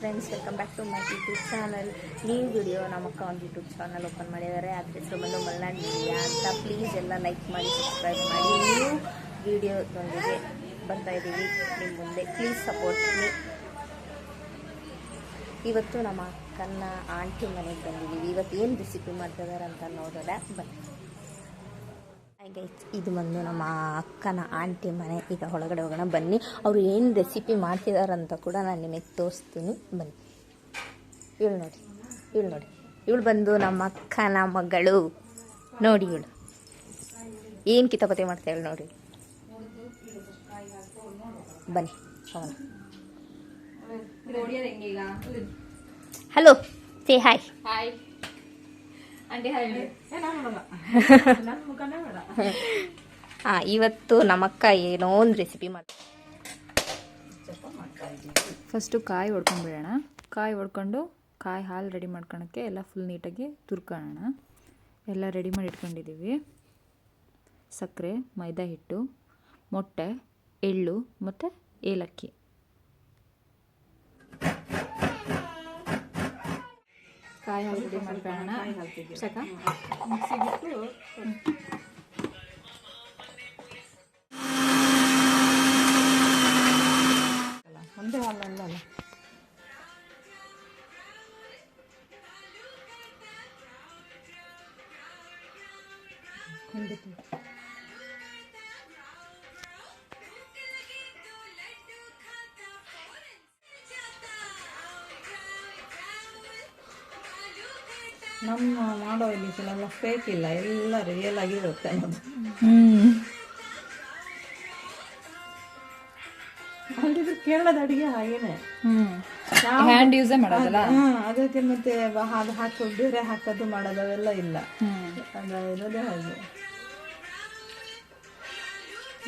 Friends welcome back to my YouTube channel ನೀವು video ನಮ್ಮಕ್ಕ ಒಂದು ಯೂಟ್ಯೂಬ್ ಚಾನಲ್ ಓಪನ್ ಮಾಡಿದ್ದಾರೆ. ಅದ್ರ ಹೆಸರು ಬಂದು ಮಲ್ನಾಡ್ ಮೀಡಿಯಾ ಅಂತ. ಪ್ಲೀಸ್ ಎಲ್ಲ ಲೈಕ್ ಮಾಡಿ ಸಬ್ಸ್ಕ್ರೈಬ್ ಮಾಡಿ. ನೀವು ವಿಡಿಯೋದೊಂದಿಗೆ ಬರ್ತಾ ಇದ್ದೀವಿ. ನಿಮ್ಮ ಮುಂದೆ. ಪ್ಲೀಸ್ ಸಪೋರ್ಟ್ ಮೀ ಇವತ್ತು ನಮ್ಮ ಅಕ್ಕನ ಆಂಟಿ ಮನೆಗೆ ಬಂದಿದ್ದೀವಿ. ಇವತ್ತು ಏನು ರೆಸಿಪಿ ಮಾಡ್ತಿದ್ದಾರೆ ಅಂತ ನೋಡೋಣ. ಬನ್ನಿ. ಇದು ಬಂದು ನಮ್ಮ ಅಕ್ಕನ ಆಂಟಿ ಮನೆ ಈಗ ಒಳಗಡೆ ಹೋಗೋಣ ಬನ್ನಿ. ಅವರು ಏನು ರೆಸಿಪಿ ಮಾಡ್ತಿದಾರಂತ ಕೂಡ ನಾನು ನಿಮಗೆ ತೋರಿಸ್ತೀನಿ. ಬನ್ನಿ. ಇವಳು ನೋಡಿ ಇವಳು ನೋಡಿ. ಇವಳು ಬಂದು ನಮ್ಮ ಅಕ್ಕನ ಮಗಳು. ನೋಡಿ ಇವಳು. ಏನು ಕಿತಾಪತಿ ಮಾಡ್ತಾ ಹೇಳಿ ನೋಡಿ. ಬನ್ನಿ ಹೋಗೋಣ. ಹಲೋ ಸೇ ಹಾಯ್ ಹಾಯ್ ಹಾಂ ಇವತ್ತು ನಮ್ಮಕ್ಕ ಏನೋ ಒಂದು ರೆಸಿಪಿ ಮಾಡಿ ಫಸ್ಟು ಕಾಯಿ ಹೊಡ್ಕೊಂಡ್ಬಿಡೋಣ ಕಾಯಿ ಹೊಡ್ಕೊಂಡು ಕಾಯಿ ಹಾಲು ರೆಡಿ ಮಾಡ್ಕೊಳಕ್ಕೆ ಎಲ್ಲ ಫುಲ್ ನೀಟಾಗಿ ತುರ್ಕೊಳ್ಳೋಣ ಎಲ್ಲ ರೆಡಿ ಮಾಡಿ ಇಟ್ಕೊಂಡಿದ್ದೀವಿ ಸಕ್ಕರೆ ಮೈದಾ ಹಿಟ್ಟು ಮೊಟ್ಟೆ ಎಳ್ಳು ಮತ್ತು ಏಲಕ್ಕಿ. ಕಾಯಿ ಹಾಲು ರೆಡಿ ಮಾಡ್ಕೊಳ್ಳೋಣ ಸಾಕಾ ಒಂದೇ ಹಾಲಲ್ಲ ಅಲ್ಲ ನಮ್ಮ ಮಾಡೋ ನಮ್ಮ ಫೇಕ್ ಇಲ್ಲ. ಎಲ್ಲ ರಿಯಲ್ ಆಗಿರುತ್ತೆ ಅನ್ನೋದು ಅಲ್ಲಿದ್ರೆ ಕೇರಳದ ಅಡಿಗೆ ಹಾಗೇನೆ. ಹ್ಯಾಂಡ್ ಯೂಸೇ ಮಾಡೋದಲ್ಲ? ಅದಕ್ಕೆ ಮತ್ತೆ ಅದು ಹಾಕಿ ಬೇರೆ ಹಾಕೋದು ಮಾಡೋದು ಅವೆಲ್ಲ ಇಲ್ಲ. ಅದು ಇರೋದೇ ಹಾಗೆ.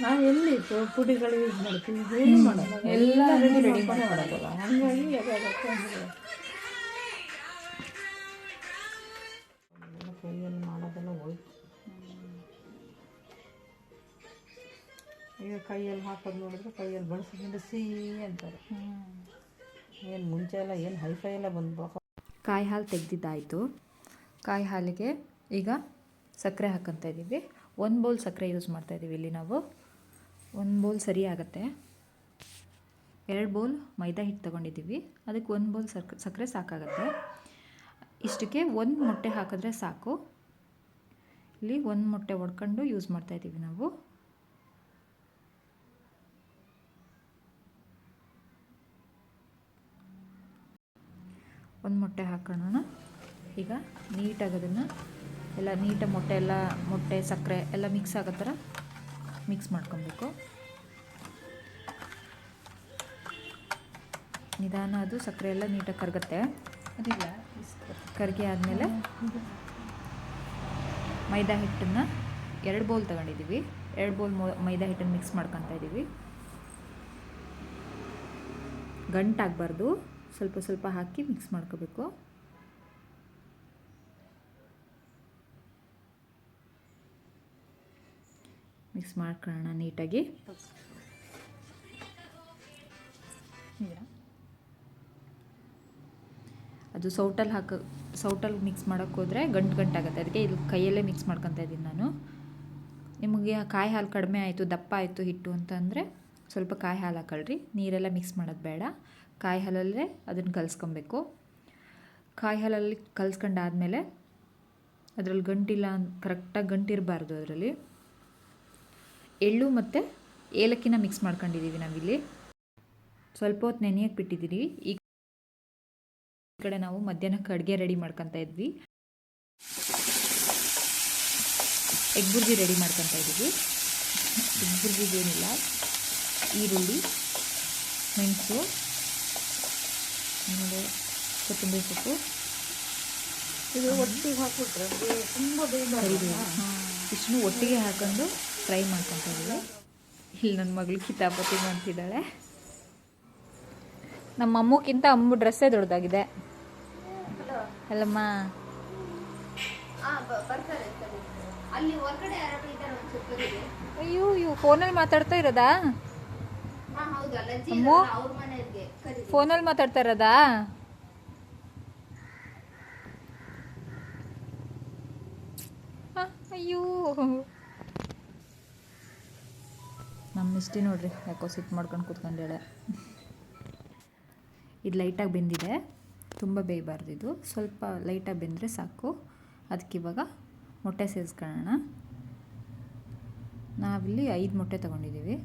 ನಾವು ಎಲ್ಲಿ ಪುಡಿಗಳು ಯೂಸ್ ಮಾಡ್ತೀವಿ? ಏನು ಮಾಡೋದು? ಎಲ್ಲ ರೆಡಿ ರೆಡಿ ಮಾಡೋದಲ್ಲ. ಹಂಗಾಗಿ ಅದಾಗತ್ತೆ ಈಗ ಕೈಯಲ್ಲಿ ಹಾಕೋದು ನೋಡಿದ್ರೆ ಕೈಯಲ್ಲಿ ಬಳಸಿಕೊಂಡು ಸಿಹಿ ಅಂತಾರೆ. ಏನು ಮುಂಚೆ ಎಲ್ಲ, ಏನು ಹೈಫೈ ಎಲ್ಲ ಬಂದು ಕಾಯಿ ಹಾಲು ತೆಗೆದಿದ್ದಾಯಿತು. ಕಾಯಿ ಹಾಲಿಗೆ ಈಗ ಸಕ್ಕರೆ ಹಾಕ್ಕೊತಾ ಇದ್ದೀವಿ. ಒಂದು ಬೌಲ್ ಸಕ್ಕರೆ ಯೂಸ್ ಮಾಡ್ತಾ ಇದ್ದೀವಿ ಇಲ್ಲಿ ನಾವು. ಒಂದು ಬೌಲ್ ಸರಿ ಆಗುತ್ತೆ. ಎರಡು ಬೌಲ್ ಮೈದಾ ಹಿಟ್ಟು ತೊಗೊಂಡಿದ್ದೀವಿ. ಅದಕ್ಕೆ ಒಂದು ಬೌಲ್ ಸಕ್ ಸಕ್ಕರೆ ಸಾಕಾಗುತ್ತೆ. ಇಷ್ಟಕ್ಕೆ ಒಂದು ಮೊಟ್ಟೆ ಹಾಕಿದ್ರೆ ಸಾಕು. ಇಲ್ಲಿ ಒಂದು ಮೊಟ್ಟೆ ಒಡ್ಕೊಂಡು ಯೂಸ್ ಮಾಡ್ತಾ ಇದ್ದೀವಿ ನಾವು. ಒಂದು ಮೊಟ್ಟೆ ಹಾಕೋಣ ಈಗ ನೀಟಾಗಿ ಅದನ್ನು ಎಲ್ಲ ನೀಟಾಗಿ ಮೊಟ್ಟೆ ಎಲ್ಲ ಮೊಟ್ಟೆ ಸಕ್ಕರೆ ಎಲ್ಲ ಮಿಕ್ಸ್ ಆಗೋ ಥರ ಮಿಕ್ಸ್ ಮಾಡ್ಕೊಬೇಕು. ನಿಧಾನ ಅದು ಸಕ್ಕರೆ ಎಲ್ಲ ನೀಟಾಗಿ ಕರಗುತ್ತೆ. ಅದಿಲ್ಲ. ಕರಗಿ ಆದಮೇಲೆ ಮೈದಾ ಹಿಟ್ಟನ್ನು ಎರಡು ಬೌಲ್ ತಗೊಂಡಿದ್ದೀವಿ ಎರಡು ಬೌಲ್ ಮೈದಾ ಹಿಟ್ಟನ್ನು ಮಿಕ್ಸ್ ಮಾಡ್ಕೊತಾ ಇದ್ದೀವಿ ಗಂಟಾಗಬಾರ್ದು. ಸ್ವಲ್ಪ ಸ್ವಲ್ಪ ಹಾಕಿ ಮಿಕ್ಸ್ ಮಾಡ್ಕೋಬೇಕು. ಮಿಕ್ಸ್ ಮಾಡ್ಕೊಳ್ಳೋಣ ನೀಟಾಗಿ. ಅದು ಸೌಟಲ್ಲಿ ಹಾಕ, ಸೌಟಲ್ಲಿ ಮಿಕ್ಸ್ ಮಾಡೋಕ್ಕೆ ಹೋದರೆ ಗಂಟು ಗಂಟಾಗುತ್ತೆ ಅದಕ್ಕೆ ಇದು ಕೈಯಲ್ಲೇ ಮಿಕ್ಸ್ ಮಾಡ್ಕೊತಾ ಇದ್ದೀನಿ ನಾನು. ನಿಮಗೆ ಕಾಯಿ ಹಾಲು ಕಡಿಮೆ ಆಯಿತು, ದಪ್ಪ ಆಯಿತು ಹಿಟ್ಟು ಅಂತಂದರೆ ಸ್ವಲ್ಪ ಕಾಯಿ ಹಾಲು ಹಾಕೊಳ್ರಿ. ನೀರೆಲ್ಲ ಮಿಕ್ಸ್ ಮಾಡೋದು ಬೇಡ. ಕಾಯಿ ಹಾಲಲ್ಲೇ ಅದನ್ನು ಕಲಿಸ್ಕೊಬೇಕು. ಕಾಯಿ ಹಾಲಲ್ಲಿ ಕಲಿಸ್ಕೊಂಡಾದ್ಮೇಲೆ ಅದರಲ್ಲಿ ಗಂಟಿಲ್ಲ ಕರೆಕ್ಟಾಗಿ ಗಂಟಿರಬಾರ್ದು ಅದರಲ್ಲಿ. ಎಳ್ಳು ಮತ್ತು ಏಲಕ್ಕಿನ ಮಿಕ್ಸ್ ಮಾಡ್ಕೊಂಡಿದ್ದೀವಿ ನಾವಿಲ್ಲಿ. ಸ್ವಲ್ಪ ಹೊತ್ತು ನೆನೆಯಕ್ಕೆ ಬಿಟ್ಟಿದ್ದೀವಿ ಈ ಕಡೆ ನಾವು ಮಧ್ಯಾಹ್ನಕ್ಕೆ ಅಡುಗೆ ರೆಡಿ ಮಾಡ್ಕೊತಾ ಇದ್ವಿ. ಎಗ್ ಬುರ್ಜಿ ರೆಡಿ ಮಾಡ್ಕೊತಾ ಇದ್ದೀವಿ. ಎಗ್ ಬುರ್ಜಿಗೇನಿಲ್ಲ ಈರುಳ್ಳಿ, ಮೆಣಸು ಆಮೇಲೆ ಕೊತ್ತಂಬರಿ ಸೊಪ್ಪು. ಇದು ಒಟ್ಟಿಗೆ ಹಾಕ್ಬಿಟ್ರೆ ತುಂಬ ಬೇಗ ಇಷ್ಟನ್ನು ಒಟ್ಟಿಗೆ ಹಾಕೊಂಡು ಫ್ರೈ ಮಾಡ್ಕೊತಾ ಇದ್ದೀವಿ ಇಲ್ಲಿ ನನ್ನ ಮಗಳು ಕಿತಾಪತಿ ಮಾಡ್ತಿದ್ದಾಳೆ. ನಮ್ಮ ಅಮ್ಮಕ್ಕಿಂತ ಅಮ್ಮ ಡ್ರೆಸ್ಸೇ ದೊಡ್ಡದಾಗಿದೆ. ಅಲ್ಲಮ್ಮ. ಅಯ್ಯೋ ಇವು ಫೋನಲ್ಲಿ ಮಾತಾಡ್ತಾ ಇರೋದಾ? ಅಮ್ಮೋ ಫೋನಲ್ಲಿ ಮಾತಾಡ್ತಾ ಇರೋದಾ ಅಯ್ಯೋ. ನಮ್ಮ ಮಿಸ್ಟಿ ನೋಡ್ರಿ ಯಾಕೋ ಸಿಟ್ಟು ಮಾಡ್ಕೊಂಡು ಕೂತ್ಕೊಂಡೇಳೆ ಇದು ಲೈಟಾಗಿ ಬೆಂದಿದೆ. ತುಂಬ ಬೇಯಬಾರ್ದು ಇದು ಸ್ವಲ್ಪ ಲೈಟಾಗಿ ಬೆಂದರೆ ಸಾಕು. ಅದಕ್ಕೆ ಇವಾಗ ಮೊಟ್ಟೆ ಸೇರಿಸ್ಕೊಳ್ಳೋಣ. ನಾವಿಲ್ಲಿ ಐದು ಮೊಟ್ಟೆ ತೊಗೊಂಡಿದ್ದೀವಿ.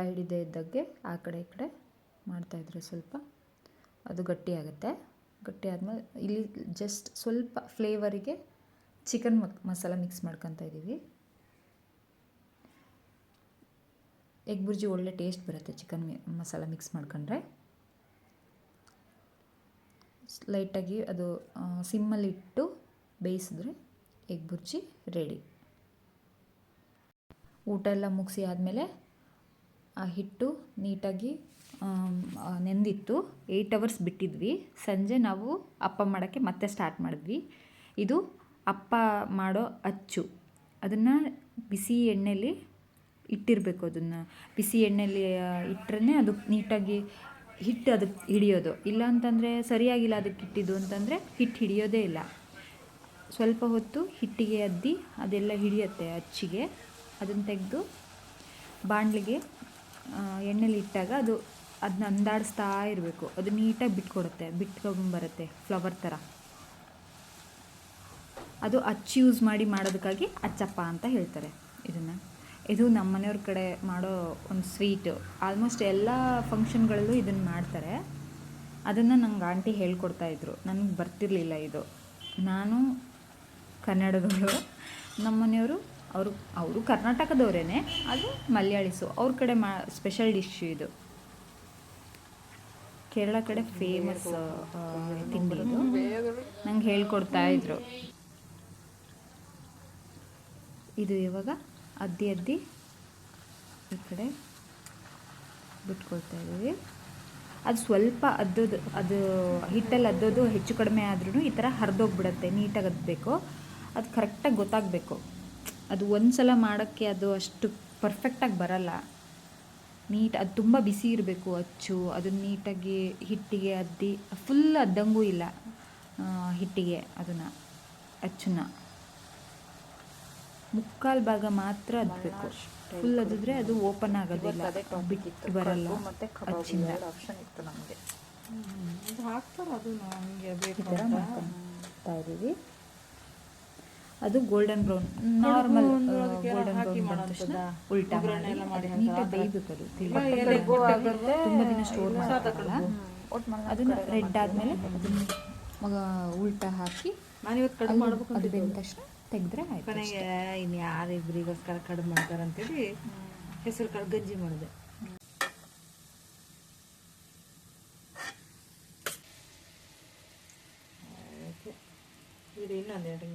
ತಳ ಹಿಡಿದೇ ಇದ್ದಾಗೆ ಆ ಕಡೆ ಈ ಕಡೆ ಮಾಡ್ತಾಯಿದ್ರೆ ಸ್ವಲ್ಪ. ಅದು ಗಟ್ಟಿಯಾಗುತ್ತೆ ಗಟ್ಟಿ ಆದಮೇಲೆ ಇಲ್ಲಿ ಜಸ್ಟ್ ಸ್ವಲ್ಪ ಫ್ಲೇವರಿಗೆ ಚಿಕನ್ ಮಸಾಲ ಮಿಕ್ಸ್ ಮಾಡ್ಕೊತಾ ಇದ್ದೀವಿ ಎಗ್ ಬುರ್ಜಿ ಒಳ್ಳೆ ಟೇಸ್ಟ್ ಬರುತ್ತೆ ಚಿಕನ್ ಮಸಾಲ ಮಿಕ್ಸ್ ಮಾಡ್ಕೊಂಡ್ರೆ. ಲೈಟಾಗಿ ಅದು ಸಿಮ್ಮಲ್ಲಿಟ್ಟು ಬೇಯಿಸಿದ್ರೆ ಎಗ್ ಬುರ್ಜಿ ರೆಡಿ ಊಟ ಎಲ್ಲ ಮುಗಿಸಿ ಆದಮೇಲೆ ಆ ಹಿಟ್ಟು ನೀಟಾಗಿ ನೆಂದಿತ್ತು. Eight hours ಬಿಟ್ಟಿದ್ವಿ. ಸಂಜೆ ನಾವು ಅಪ್ಪ ಮಾಡೋಕ್ಕೆ ಮತ್ತೆ ಸ್ಟಾರ್ಟ್ ಮಾಡಿದ್ವಿ. ಇದು ಅಪ್ಪ ಮಾಡೋ ಅಚ್ಚು. ಅದನ್ನು ಬಿಸಿ ಎಣ್ಣೆಲಿ ಇಟ್ಟಿರಬೇಕು ಅದನ್ನು. ಬಿಸಿ ಎಣ್ಣೆಲಿ ಇಟ್ಟರೆ ಅದು ನೀಟಾಗಿ ಹಿಟ್ಟು ಅದಕ್ಕೆ ಹಿಡಿಯೋದು. ಇಲ್ಲ ಅಂತಂದರೆ ಸರಿಯಾಗಿಲ್ಲ ಅದಕ್ಕೆ ಇಟ್ಟಿದ್ದು ಅಂತಂದರೆ ಹಿಟ್ಟು ಹಿಡಿಯೋದೇ ಇಲ್ಲ. ಸ್ವಲ್ಪ ಹೊತ್ತು ಹಿಟ್ಟಿಗೆ ಅದ್ದಿ ಅದೆಲ್ಲ ಹಿಡಿಯುತ್ತೆ ಅಚ್ಚಿಗೆ. ಅದನ್ನು ತೆಗೆದು ಬಾಣಲಿಗೆ ಎಣ್ಣೆಲಿ ಇಟ್ಟಾಗ ಅದು ಅದನ್ನ ಅಂದಾಡಿಸ್ತಾ ಇರಬೇಕು. ಅದು ನೀಟಾಗಿ ಬಿಟ್ಕೊಡುತ್ತೆ, ಬಿಟ್ಕೊಂಬರುತ್ತೆ ಫ್ಲವರ್ ಥರ. ಅದು ಅಚ್ಚು ಯೂಸ್ ಮಾಡಿ ಮಾಡೋದಕ್ಕಾಗಿ ಅಚ್ಚಪ್ಪ ಅಂತ ಹೇಳ್ತಾರೆ ಇದನ್ನು. ಇದು ನಮ್ಮ ಮನೆಯವ್ರ ಕಡೆ ಮಾಡೋ ಒಂದು ಸ್ವೀಟು. ಆಲ್ಮೋಸ್ಟ್ ಎಲ್ಲ ಫಂಕ್ಷನ್ಗಳಲ್ಲೂ ಇದನ್ನು ಮಾಡ್ತಾರೆ. ಅದನ್ನು ನಂಗೆ ಆಂಟಿ ಹೇಳ್ಕೊಡ್ತಾಯಿದ್ರು ನನಗೆ ಬರ್ತಿರಲಿಲ್ಲ ಇದು. ನಾನು ಕನ್ನಡದವಳು. ನಮ್ಮ ಮನೆಯವರು ಅವರು ಅವರು ಕರ್ನಾಟಕದವರೇನೆ ಅದು ಮಲಯಾಳಿಸು ಅವ್ರ ಕಡೆ ಮಾ ಸ್ಪೆಷಲ್ ಡಿಶ್ ಇದು. ಕೇರಳ ಕಡೆ ಫೇಮಸ್ ತಿಂಡಿ ಇದು. ನಂಗೆ ಹೇಳ್ಕೊಡ್ತಾ ಇದ್ರು. ಇದು ಇವಾಗ ಅದ್ದಿ ಅದ್ದಿ ಈ ಕಡೆ ಬಿಟ್ಕೊಳ್ತಾ ಇದ್ದೀವಿ. ಅದು ಸ್ವಲ್ಪ ಅದ್ದೋದು, ಅದು ಹಿಟ್ಟಲ್ಲಿ ಅದ್ದೋದು ಹೆಚ್ಚು ಕಡಿಮೆ ಆದ್ರೂ ಈ ಥರ ಹರಿದೋಗ್ಬಿಡತ್ತೆ, ನೀಟಾಗಿ ಅದ್ದಬೇಕು ಅದು ಕರೆಕ್ಟಾಗಿ ಗೊತ್ತಾಗಬೇಕು. ಅದು ಒಂದು ಸಲ ಮಾಡೋಕ್ಕೆ ಅದು ಅಷ್ಟು ಪರ್ಫೆಕ್ಟಾಗಿ ಬರಲ್ಲ. ನೀಟ್ ಅದು ತುಂಬ ಬಿಸಿ ಇರಬೇಕು ಅಚ್ಚು. ಅದನ್ನು ನೀಟಾಗಿ ಹಿಟ್ಟಿಗೆ ಅದ್ದಿ ಫುಲ್ ಅದ್ದಂಗೂ ಇಲ್ಲ ಹಿಟ್ಟಿಗೆ ಅದನ್ನು ಅಚ್ಚನ್ನ. ಮುಕ್ಕಾಲು ಭಾಗ ಮಾತ್ರ ಅದ್ಬೇಕು. ಫುಲ್ ಅದಿದ್ರೆ ಅದು ಓಪನ್ ಆಗೋದಿಲ್ಲ. ಬಿಟ್ಟು ಬರಲ್ಲ ಅಚ್ಚಿಂದ. ಆಪ್ಷನ್ ಇತ್ತು ನಮಗೆ ಅದು ಹಾಕ್ತಾರೆ ಅದು ನಮಗೆ ಬೇಕು ಮಾಡ್ತಾ ಮಾಡ್ಕೊತಾ ಇದ್ದೀವಿ. ಅದು golden brown normal golden brown ಬಂದ ತಕ್ಷಣ ಉಲ್ಟಾ ಮಾಡಿ. ನೀಟಾಗಿ ಬೇಯಬೇಕು ಅದು. ತುಂಬ ದಿನ ಸ್ಟೋರ್ ಮಾಡೋಕ್ಕಾಗಲ್ಲ ಅದನ್ನ ರೆಡ್ ಆದಮೇಲೆ ಅದನ್ನ ಮಗ ಉಲ್ಟಾ ಹಾಕಿ ಅದು ಬೆಂದ ತಕ್ಷಣ ತೆಗೆದ್ರೆ ಆಯ್ತು ಕೊನೆಗೆ ಇನ್ನು ಯಾರಿಬ್ಬರಿಗೋಸ್ಕರ ಕಡಿಮೆ ಮಾಡ್ತಾರಂತೇಳಿ ಹೆಸರು ಕಾಳು ಗಂಜಿ ಮಾಡಿದೆ. ಇದು ಇನ್ನೊಂದು ಎರಡು